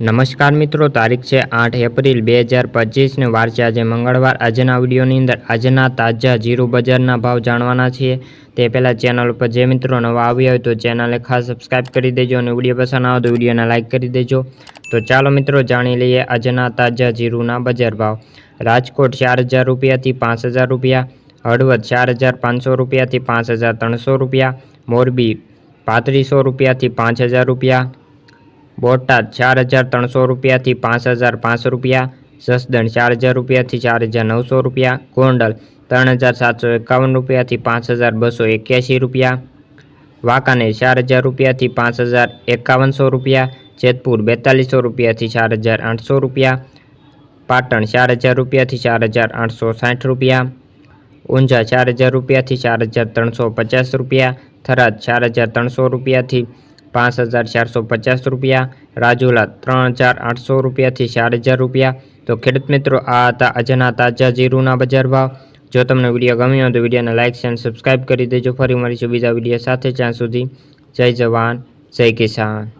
નમસ્કાર મિત્રો, તારીખ છે આઠ એપ્રિલ બે હજાર પચીસને વાર છે આજે મંગળવાર. આજના વિડીયોની અંદર આજના તાજા જીરું બજારના ભાવ જાણવાના છીએ. તે પહેલાં ચેનલ ઉપર જે મિત્રો નવા આવ્યા હોય તો ચેનલને ખાસ સબસ્ક્રાઇબ કરી દેજો અને વીડિયો પસંદ આવે તો વિડીયોને લાઇક કરી દેજો. તો ચાલો મિત્રો, જાણી લઈએ આજના તાજા જીરુના બજાર ભાવ. રાજકોટ ચાર હજાર રૂપિયાથી પાંચ હજાર રૂપિયા, હળવદ ચાર હજાર પાંચસો રૂપિયાથી પાંચ હજાર ત્રણસો રૂપિયા, મોરબી પાંત્રીસો રૂપિયાથી પાંચ હજાર રૂપિયા બોટાદ ચાર હજાર ત્રણસો રૂપિયાથી પાંચ હજાર પાંચસો રૂપિયા જસદણ ચાર હજાર રૂપિયાથી ચાર હજાર નવસો રૂપિયા ગોંડલ ત્રણ હજાર સાતસો એકાવન રૂપિયાથી પાંચ હજાર બસો એક્યાસી રૂપિયા વાંકાનેર ચાર હજાર રૂપિયાથી પાંચ હજાર એકાવનસો રૂપિયા જેતપુર બેતાલીસો રૂપિયાથી ચાર હજાર આઠસો રૂપિયા પાટણ ચાર હજાર રૂપિયાથી ચાર હજાર આઠસો સાઠ રૂપિયા ઊંઝા ચાર હજાર રૂપિયાથી ચાર હજાર ત્રણસો પચાસ રૂપિયા થરાદ ચાર હજાર ત્રણસો રૂપિયાથી પાંચ હજાર ચારસો પચાસ રૂપિયા, રાજુલા ત્રણ હજાર આઠસો રૂપિયાથી ચાર હજાર રૂપિયા. તો ખેડૂત મિત્રો, આ હતા આજના તાજા જીરુના બજાર ભાવ. જો તમને વીડિયો ગમ્યો હોય તો વિડીયોને લાઇક અને સબસ્ક્રાઇબ કરી દેજો. ફરી મળીશું બીજા વીડિયો સાથે, જ્યાં સુધી જય જવાન, જય કિસાન.